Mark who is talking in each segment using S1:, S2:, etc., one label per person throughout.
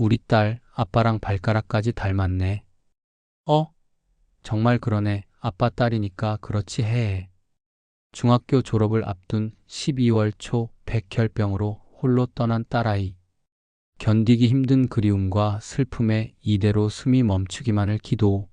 S1: 우리 딸 아빠랑 발가락까지 닮았네. 어? 정말 그러네. 아빠 딸이니까 그렇지 해. 중학교 졸업을 앞둔 12월 초 백혈병으로 홀로 떠난 딸아이. 견디기 힘든 그리움과 슬픔에 이대로 숨이 멈추기만을 기도.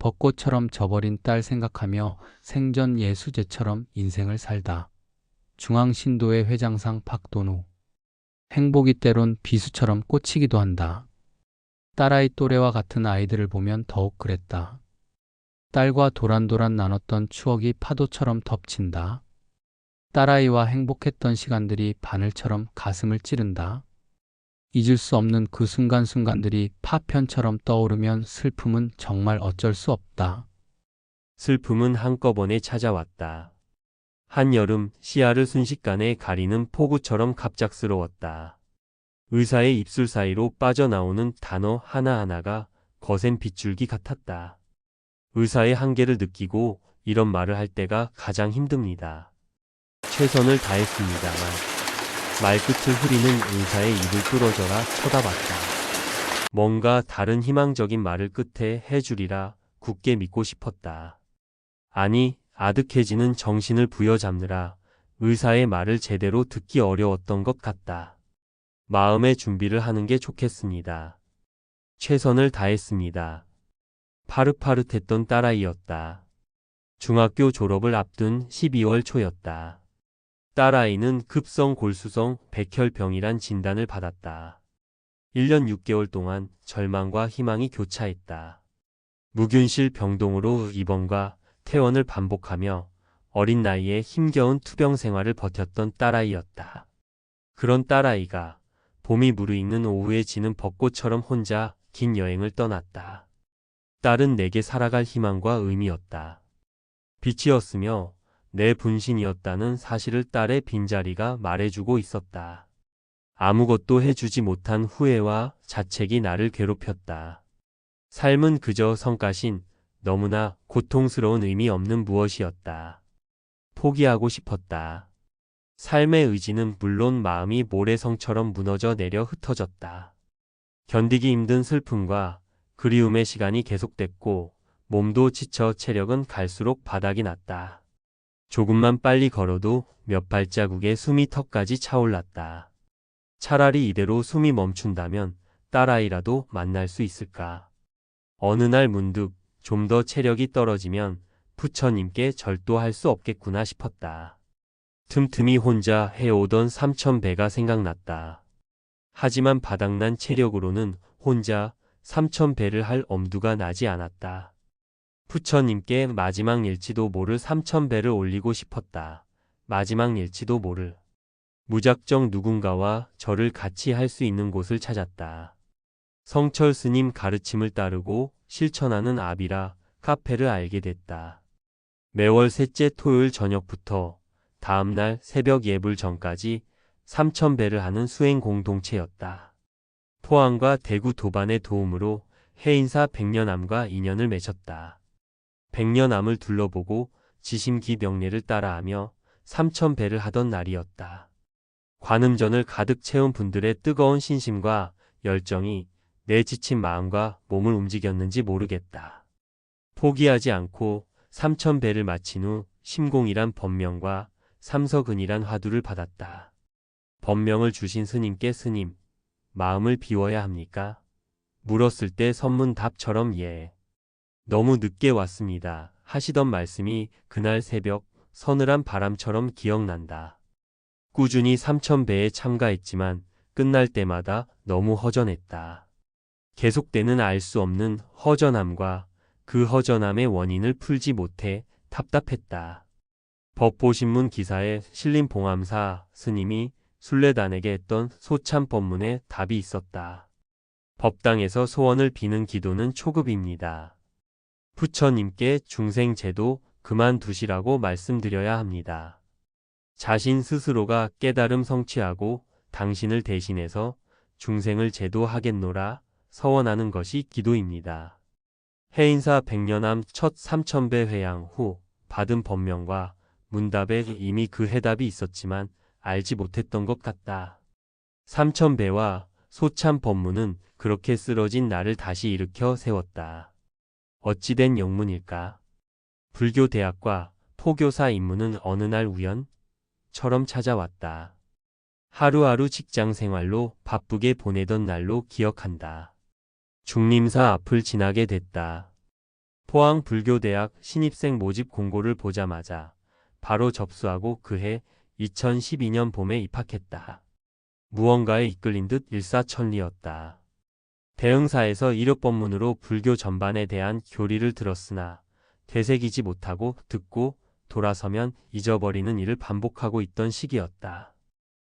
S1: 벚꽃처럼 져버린 딸 생각하며 생전 예수제처럼 인생을 살다. 중앙신도의 회장상 박도노. 행복이 때론 비수처럼 꽂히기도 한다. 딸아이 또래와 같은 아이들을 보면 더욱 그랬다. 딸과 도란도란 나눴던 추억이 파도처럼 덮친다. 딸아이와 행복했던 시간들이 바늘처럼 가슴을 찌른다. 잊을 수 없는 그 순간순간들이 파편처럼 떠오르면 슬픔은 정말 어쩔 수 없다.
S2: 슬픔은 한꺼번에 찾아왔다. 한여름 시야를 순식간에 가리는 폭우처럼 갑작스러웠다. 의사의 입술 사이로 빠져나오는 단어 하나하나가 거센 빗줄기 같았다. 의사의 한계를 느끼고 이런 말을 할 때가 가장 힘듭니다. 최선을 다했습니다만 말끝을 흐리는 의사의 입을 뚫어져라 쳐다봤다. 뭔가 다른 희망적인 말을 끝에 해주리라 굳게 믿고 싶었다. 아니, 아득해지는 정신을 부여잡느라 의사의 말을 제대로 듣기 어려웠던 것 같다. 마음의 준비를 하는 게 좋겠습니다. 최선을 다했습니다. 파릇파릇했던 딸아이였다. 중학교 졸업을 앞둔 12월 초였다. 딸아이는 급성 골수성 백혈병이란 진단을 받았다. 1년 6개월 동안 절망과 희망이 교차했다. 무균실 병동으로 입원과 퇴원을 반복하며 어린 나이에 힘겨운 투병 생활을 버텼던 딸아이였다. 그런 딸아이가 봄이 무르익는 오후에 지는 벚꽃처럼 혼자 긴 여행을 떠났다. 딸은 내게 살아갈 희망과 의미였다. 빛이었으며 내 분신이었다는 사실을 딸의 빈자리가 말해주고 있었다. 아무것도 해주지 못한 후회와 자책이 나를 괴롭혔다. 삶은 그저 성가신 너무나 고통스러운 의미 없는 무엇이었다. 포기하고 싶었다. 삶의 의지는 물론 마음이 모래성처럼 무너져 내려 흩어졌다. 견디기 힘든 슬픔과 그리움의 시간이 계속됐고 몸도 지쳐 체력은 갈수록 바닥이 났다. 조금만 빨리 걸어도 몇 발자국의 숨이 턱까지 차올랐다. 차라리 이대로 숨이 멈춘다면 딸아이라도 만날 수 있을까. 어느 날 문득 좀 더 체력이 떨어지면 부처님께 절도할 수 없겠구나 싶었다. 틈틈이 혼자 해오던 삼천배가 생각났다. 하지만 바닥난 체력으로는 혼자 삼천배를 할 엄두가 나지 않았다. 부처님께 마지막 일지도 모를 삼천배를 올리고 싶었다. 마지막 일지도 모를. 무작정 누군가와 절을 같이 할 수 있는 곳을 찾았다. 성철 스님 가르침을 따르고 실천하는 아비라 카페를 알게 됐다. 매월 셋째 토요일 저녁부터 다음날 새벽 예불 전까지 3,000배를 하는 수행 공동체였다. 포항과 대구 도반의 도움으로 해인사 백년암과 인연을 맺었다. 백년암을 둘러보고 지심기 명례를 따라하며 3,000배를 하던 날이었다. 관음전을 가득 채운 분들의 뜨거운 신심과 열정이 내 지친 마음과 몸을 움직였는지 모르겠다. 포기하지 않고 3,000배를 마친 후 심공이란 법명과 삼서근이란 화두를 받았다. 법명을 주신 스님께 스님, 마음을 비워야 합니까? 물었을 때 선문 답처럼 예. 너무 늦게 왔습니다. 하시던 말씀이 그날 새벽 서늘한 바람처럼 기억난다. 꾸준히 3,000배에 참가했지만 끝날 때마다 너무 허전했다. 계속되는 알 수 없는 허전함과 그 허전함의 원인을 풀지 못해 답답했다. 법보신문 기사에 실린 봉암사 스님이 순례단에게 했던 소참 법문에 답이 있었다. 법당에서 소원을 비는 기도는 초급입니다. 부처님께 중생 제도 그만두시라고 말씀드려야 합니다. 자신 스스로가 깨달음 성취하고 당신을 대신해서 중생을 제도하겠노라 서원하는 것이 기도입니다. 해인사 백년암 첫 삼천배 회양 후 받은 법명과 문답에 이미 그 해답이 있었지만 알지 못했던 것 같다. 삼천배와 소참 법문은 그렇게 쓰러진 나를 다시 일으켜 세웠다. 어찌된 영문일까? 불교 대학과 포교사 임무는 어느 날 우연처럼 찾아왔다. 하루하루 직장 생활로 바쁘게 보내던 날로 기억한다. 중림사 앞을 지나게 됐다. 포항 불교대학 신입생 모집 공고를 보자마자 바로 접수하고 그해 2012년 봄에 입학했다. 무언가에 이끌린 듯 일사천리였다. 대응사에서 이력법문으로 불교 전반에 대한 교리를 들었으나 되새기지 못하고 듣고 돌아서면 잊어버리는 일을 반복하고 있던 시기였다.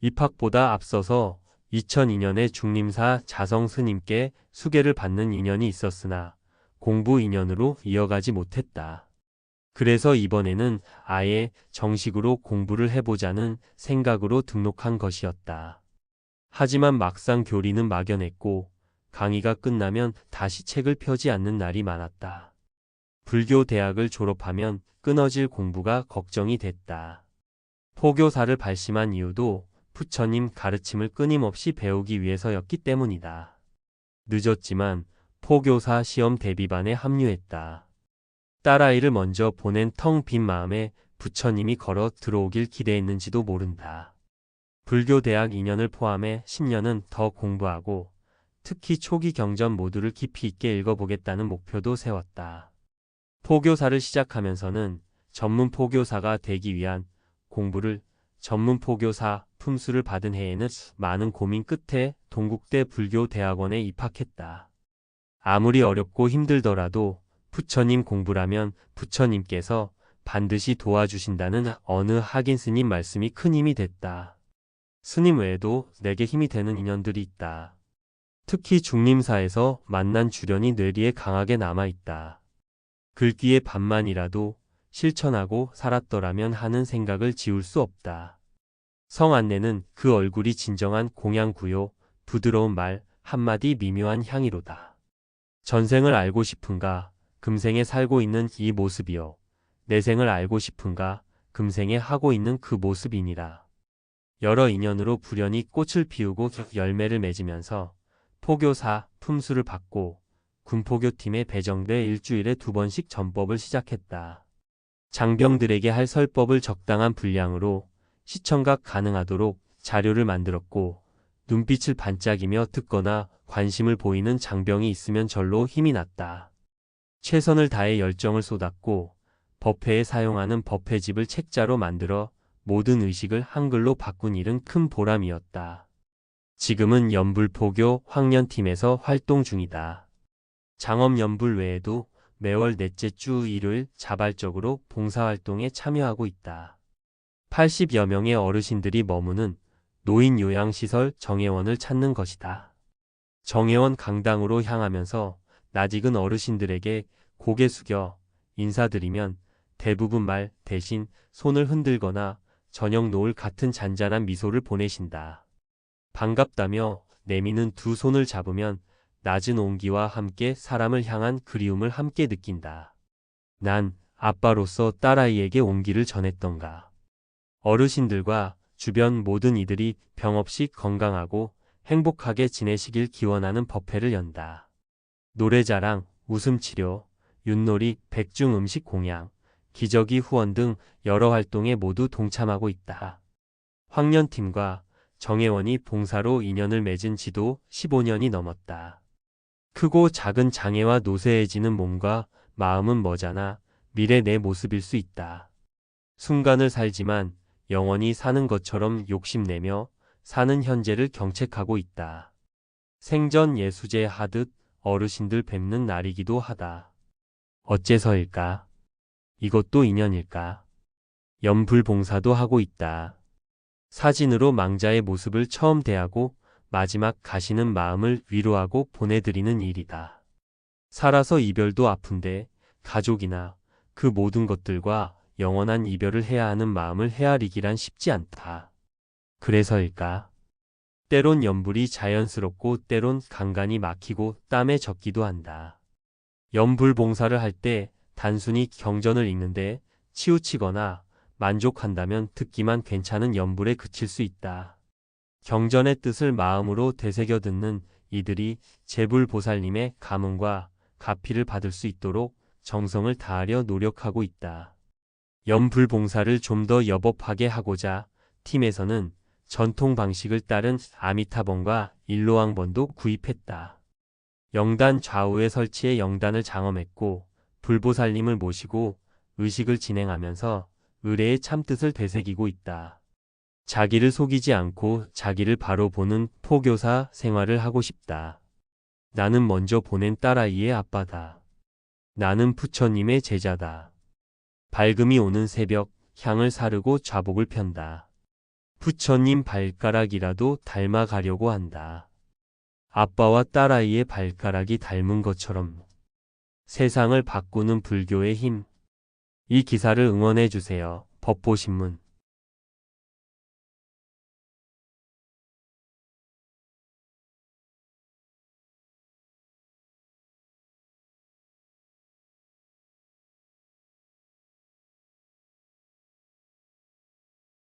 S2: 입학보다 앞서서 2002년에 중림사 자성 스님께 수계를 받는 인연이 있었으나 공부 인연으로 이어가지 못했다. 그래서 이번에는 아예 정식으로 공부를 해보자는 생각으로 등록한 것이었다. 하지만 막상 교리는 막연했고 강의가 끝나면 다시 책을 펴지 않는 날이 많았다. 불교 대학을 졸업하면 끊어질 공부가 걱정이 됐다. 포교사를 발심한 이유도 부처님 가르침을 끊임없이 배우기 위해서였기 때문이다. 늦었지만 포교사 시험 대비반에 합류했다. 딸아이를 먼저 보낸 텅 빈 마음에 부처님이 걸어 들어오길 기대했는지도 모른다. 불교 대학 2년을 포함해 10년은 더 공부하고 특히 초기 경전 모두를 깊이 있게 읽어보겠다는 목표도 세웠다. 포교사를 시작하면서는 전문 포교사가 되기 위한 공부를 전문 포교사 품수를 받은 해에는 많은 고민 끝에 동국대 불교대학원에 입학했다. 아무리 어렵고 힘들더라도 부처님 공부라면 부처님께서 반드시 도와주신다는 어느 학인 스님 말씀이 큰 힘이 됐다. 스님 외에도 내게 힘이 되는 인연들이 있다. 특히 중림사에서 만난 주련이 뇌리에 강하게 남아있다. 글귀의 반만이라도 실천하고 살았더라면 하는 생각을 지울 수 없다. 성 안내는 그 얼굴이 진정한 공양구요, 부드러운 말, 한마디 미묘한 향이로다. 전생을 알고 싶은가, 금생에 살고 있는 이 모습이요. 내생을 알고 싶은가, 금생에 하고 있는 그 모습이니라. 여러 인연으로 불연히 꽃을 피우고 열매를 맺으면서 포교사 품수를 받고 군포교팀에 배정돼 일주일에 두 번씩 전법을 시작했다. 장병들에게 할 설법을 적당한 분량으로 시청각 가능하도록 자료를 만들었고 눈빛을 반짝이며 듣거나 관심을 보이는 장병이 있으면 절로 힘이 났다. 최선을 다해 열정을 쏟았고 법회에 사용하는 법회집을 책자로 만들어 모든 의식을 한글로 바꾼 일은 큰 보람이었다. 지금은 연불포교 황년팀에서 활동 중이다. 장엄 연불 외에도 매월 넷째 주 일요일 자발적으로 봉사활동에 참여하고 있다. 80여 명의 어르신들이 머무는 노인 요양시설 정혜원을 찾는 것이다. 정혜원 강당으로 향하면서 낯익은 어르신들에게 고개 숙여 인사드리면 대부분 말 대신 손을 흔들거나 저녁 노을 같은 잔잔한 미소를 보내신다. 반갑다며 내미는 두 손을 잡으면 낮은 온기와 함께 사람을 향한 그리움을 함께 느낀다. 난 아빠로서 딸아이에게 온기를 전했던가. 어르신들과 주변 모든 이들이 병 없이 건강하고 행복하게 지내시길 기원하는 법회를 연다. 노래자랑, 웃음치료, 윷놀이, 백중 음식 공양, 기저귀 후원 등 여러 활동에 모두 동참하고 있다. 황년팀과 정혜원이 봉사로 인연을 맺은 지도 15년이 넘었다. 크고 작은 장애와 노쇠해지는 몸과 마음은 머잖아 미래 내 모습일 수 있다. 순간을 살지만 영원히 사는 것처럼 욕심내며 사는 현재를 경책하고 있다. 생전 예수제 하듯 어르신들 뵙는 날이기도 하다. 어째서일까? 이것도 인연일까? 연불 봉사도 하고 있다. 사진으로 망자의 모습을 처음 대하고 마지막 가시는 마음을 위로하고 보내드리는 일이다. 살아서 이별도 아픈데 가족이나 그 모든 것들과 영원한 이별을 해야 하는 마음을 헤아리기란 쉽지 않다. 그래서일까? 때론 연불이 자연스럽고 때론 간간이 막히고 땀에 젖기도 한다. 연불 봉사를 할 때 단순히 경전을 읽는데 치우치거나 만족한다면 듣기만 괜찮은 연불에 그칠 수 있다. 경전의 뜻을 마음으로 되새겨 듣는 이들이 제불보살님의 가문과 가피를 받을 수 있도록 정성을 다하려 노력하고 있다. 연불 봉사를 좀 더 여법하게 하고자 팀에서는 전통 방식을 따른 아미타번과 일로왕번도 구입했다. 영단 좌우에 설치해 영단을 장엄했고 불보살님을 모시고 의식을 진행하면서 의례의 참뜻을 되새기고 있다. 자기를 속이지 않고 자기를 바로 보는 포교사 생활을 하고 싶다. 나는 먼저 보낸 딸아이의 아빠다. 나는 부처님의 제자다. 밝음이 오는 새벽 향을 사르고 좌복을 편다. 부처님 발가락이라도 닮아가려고 한다. 아빠와 딸아이의 발가락이 닮은 것처럼 세상을 바꾸는 불교의 힘. 이 기사를 응원해 주세요. 법보신문